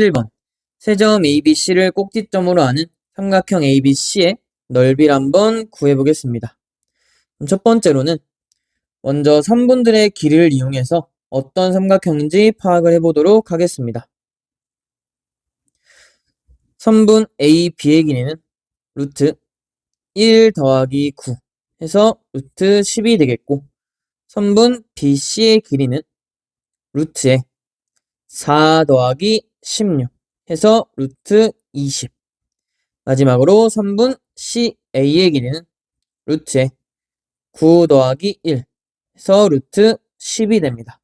1번 세 점 ABC를 꼭지점으로 하는 삼각형 ABC의 넓이를 한번 구해보겠습니다. 첫 번째로는 먼저 선분들의 길이를 이용해서 어떤 삼각형인지 파악을 해보도록 하겠습니다. 선분 AB의 길이는 루트 1 더하기 9 해서 루트 10이 되겠고 선분 BC의 길이는 루트에 4 더하기 16 해서 루트 20 마지막으로 선분 CA의 길이는 루트에 9 더하기 1 해서 루트 10이 됩니다.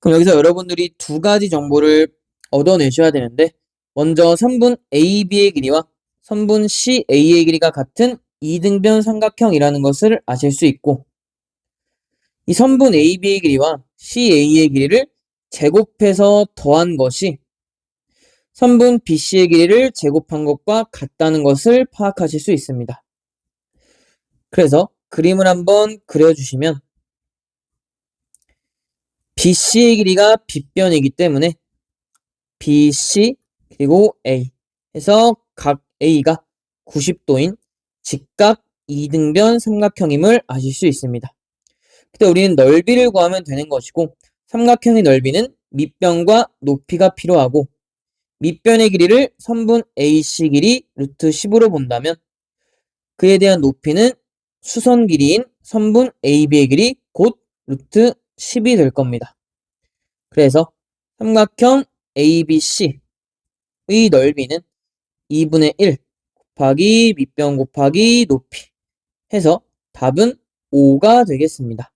그럼 여기서 여러분들이 두 가지 정보를 얻어내셔야 되는데 먼저 선분 AB의 길이와 선분 CA의 길이가 같은 이등변 삼각형이라는 것을 아실 수 있고 이 선분 AB의 길이와 CA의 길이를 제곱해서 더한 것이 선분 BC의 길이를 제곱한 것과 같다는 것을 파악하실 수 있습니다. 그래서 그림을 한번 그려주시면 BC의 길이가 빗변이기 때문에 BC 그리고 A 해서 각 A가 90도인 직각 이등변 삼각형임을 아실 수 있습니다. 그때 우리는 넓이를 구하면 되는 것이고 삼각형의 넓이는 밑변과 높이가 필요하고 밑변의 길이를 선분 AC 길이 루트 10으로 본다면 그에 대한 높이는 수선 길이인 선분 AB의 길이 곧 루트 10이 될 겁니다. 그래서 삼각형 ABC의 넓이는 2분의 1 곱하기 밑변 곱하기 높이 해서 답은 5가 되겠습니다.